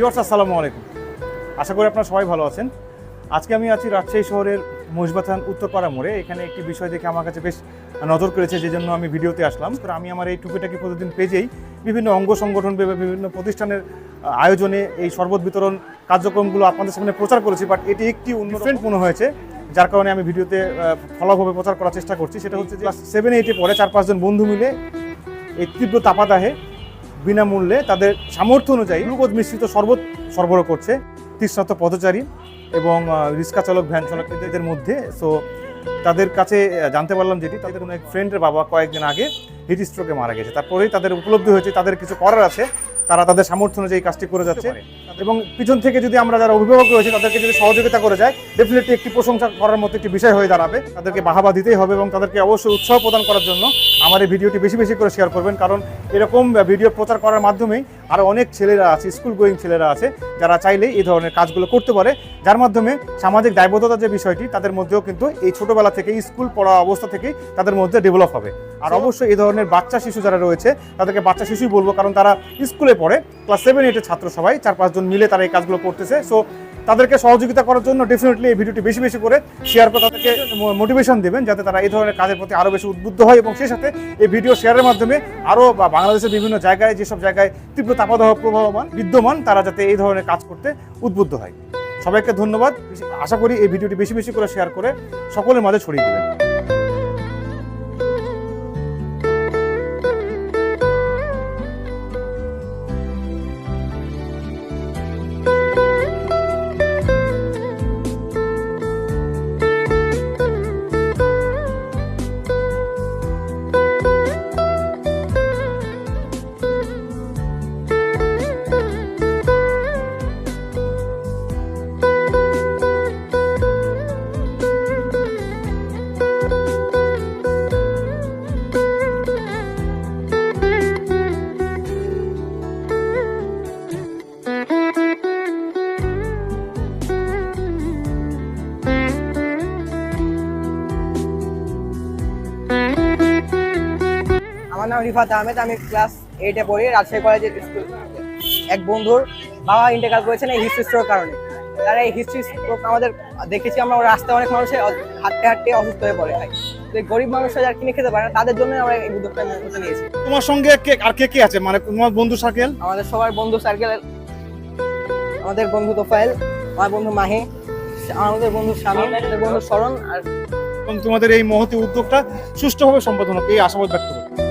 Viewers আসসালামু আলাইকুম। আশা করি আপনারা সবাই ভালো আছেন। আজকে আমি আছি রাজশাহী শহরের মহিষবাথান উত্তরপাড়া মোড়ে। এখানে একটি বিষয় দেখে আমার কাছে বেশ নজর করেছে যে জন্য আমি ভিডিওতে আসলাম। কারণ আমি আমার এই টুপিটাকি প্রতিদিন পেজেই বিভিন্ন অঙ্গ সংগঠন বিভিন্ন প্রতিষ্ঠানের আয়োজনে এই শরবত বিতরণ কার্যক্রমগুলো আপনাদের সামনে প্রচার করেছি। বাট এটি একটি অন্য ফ্রেন্ড মনে হয়েছে, যার কারণে আমি ভিডিওতে ফলাভাবে প্রচার করার চেষ্টা করছি। সেটা হচ্ছে যে সেভেন এইটে পরে চার পাঁচজন বন্ধু মিলে এই তীব্র তাপাদাহে বিনামূল্যে তাদের সামর্থ্য অনুযায়ী গ্লুকোজ মিশ্রিত শরবত সরবরাহ করছে। তৃষ্ণাত পথচারী এবং রিক্সা চালক ভ্যান চালক এদের মধ্যে। সো তাদের কাছে জানতে পারলাম যেটি, তাদের কোনো এক ফ্রেন্ডের বাবা কয়েকদিন আগে হিট স্ট্রোকে মারা গেছে। তারপরেই তাদের উপলব্ধি হয়েছে, তাদের কিছু করার আছে। তারা তাদের সামর্থ্য অনুযায়ী কাজটি করে যাচ্ছে। এবং পিছন থেকে যদি আমরা যারা অভিভাবক রয়েছে তাদেরকে যদি সহযোগিতা করে যায় ডেফিনেটলি একটি প্রশংসা করার মতো একটি বিষয় হয়ে দাঁড়াবে। তাদেরকে বাহাবা দিতেই হবে এবং তাদেরকে অবশ্যই উৎসাহ প্রদান করার জন্য আমার এই ভিডিওটি বেশি বেশি করে শেয়ার করবেন। কারণ এরকম ভিডিও প্রচার করার মাধ্যমেই আরও অনেক ছেলেরা আছে স্কুল গোয়িং ছেলেরা আছে যারা চাইলেই এই ধরনের কাজগুলো করতে পারে। যার মাধ্যমে সামাজিক দায়বদ্ধতা যে বিষয়টি তাদের মধ্যেও কিন্তু এই ছোটবেলা থেকে স্কুল পড়া অবস্থা থেকেই তাদের মধ্যে ডেভেলপ হবে। আর অবশ্যই এই ধরনের বাচ্চা শিশু যারা রয়েছে তাদেরকে বাচ্চা শিশুই বলব কারণ তারা স্কুলে পড়ে। ক্লাস সেভেন এইটের ছাত্র সবাই, চার পাঁচজন মিলে তারা এই কাজগুলো করতেছে। সো তাদেরকে সহযোগিতা করার জন্য ডেফিনেটলি এই ভিডিওটি বেশি বেশি করে শেয়ার করে তাদেরকে মোটিভেশন দেবেন, যাতে তারা এই ধরনের কাজের প্রতি আরও বেশি উদ্বুদ্ধ হয় এবং সেই সাথে এই ভিডিও শেয়ারের মাধ্যমে আরও বা বাংলাদেশের বিভিন্ন জায়গায়, যেসব জায়গায় তীব্র তাপাদাহ প্রবাহমান, বিদ্যমান, তারা যাতে এই ধরনের কাজ করতে উদ্বুদ্ধ হয়। সবাইকে ধন্যবাদ। আশা করি এই ভিডিওটি বেশি বেশি করে শেয়ার করে সকলের মাঝে ছড়িয়ে দেবেন। আমার নাম রিফাত আহমেদ আমি ক্লাস এইটে পড়ি রাজশাহী কলেজের স্কুল এক বন্ধুর বাবা ইন্টেকাল করেছেন এই হিস্ট্রি স্ট্রোক কারণে। তারা এই হিস্ট্রি স্ট্রোক আমাদের দেখেছি আমরা রাস্তায় অনেক মানুষের হাঁটতে হাঁটতে অসুস্থ হয়ে পড়ে ভাই তো গরিব মানুষরা যারা কিনে খেতে পারে না তাদের জন্য আমরা এই উদ্যোগটা নিয়েছি। তোমার সঙ্গে কে আর কে কে আছে? মানে তোমার বন্ধু সার্কেল আমাদের সবার বন্ধু সার্কেল আমাদের বন্ধু তোফাইল আমার বন্ধু মাহি আমাদের বন্ধু স্বামী আমাদের বন্ধু শরণ আর তোমাদের এই মহতি উদ্যোগটা সুষ্ঠুভাবে সম্পাদন হোক এই আশাবাদ ব্যক্ত করি